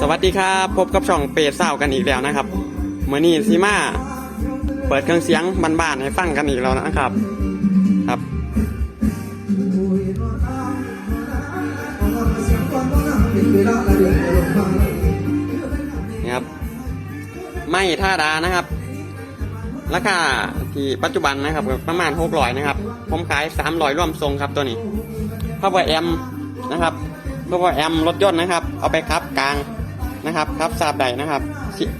สวัสดีครับพบกับช่องเปรตเศร้ากันอีกแล้วนะครับเมื่อนี้ซีมาเปิดเครื่องเสียงบ้านๆให้ฟังกันอีกแล้วนะครับครับ นี่ครับ ไม่ท่าดานะครับ ราคาที่ปัจจุบันนะครับประมาณหกร้อยนะครับ ผมขายสามร้อยร่วมทรงครับตัวนี้ power amp นะครับ power amp รถยนต์นะครับ เอาไปครับกลางนะครับครับซาบใดนะครับ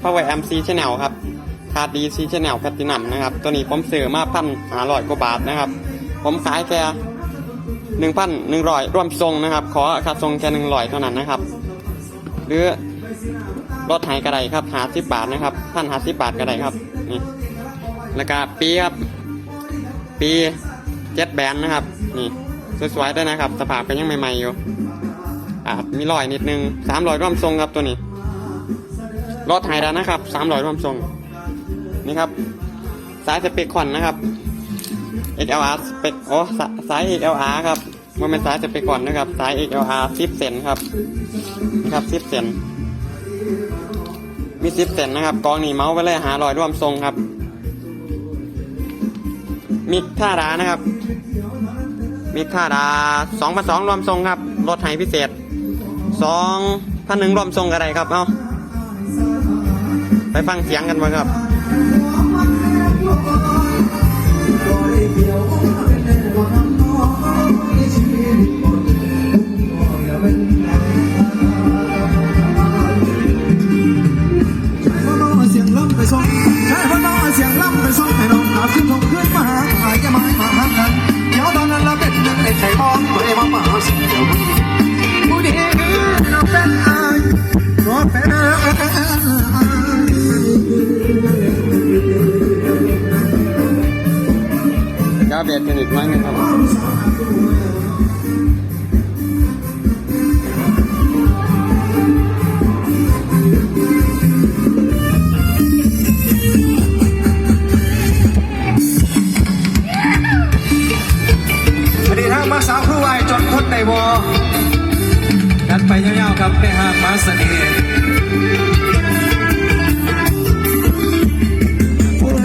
power amp C channel ครับคาร์ดี C channel แพตตินัมนะครับ ตัวนี้ผมซื้อมาพันหาร้อยกว่าบาทนะครับ ผมขายแค่หนึ่งพันหนึ่งร้อยร่วมทรงนะครับ ขอค่าทรงแค่หนึ่งร้อยเท่านั้นนะครับ หรือรถไถกระไดครับหาสิบบาทนะครับพันหาสิบบาทกระไดครับนี่แล้วก็ปีครับปีเจ็ดแบนนะครับ นี่สวยๆด้วยนะครับ สภาพก็ยังใหม่ๆอยู่ อ่ามีรอยนิดนึงสามรอยร่วมทรงครับตัวนี้รถไฮดานะครับสามรอยร่วมทรง นี่ครับ สายสเปคคอนนะครับ XLR สเปคโอ้สาย XLR ครับมันเป็นสายสเปคคอนนะครับ สาย XLR 10เซนครับนะครับ10เซนมี10เซนนะครับกองนี่เมาส์ไปเลยหาลอยร่วมทรงครับมิกท่ารานะครับมิกท่าราสองพันสองรวมทรงครับ รถไฮพิเศษสองพันหนึ่งรวมทรงอะไรครับ เอาไปฟังเสียงกันมาครับเก้าวเบียดกันอีกมั้งครับสวัสดีทางมาสาวครูวายจนคนในวอกันไปยาวๆครับไปหามาเสน่ห์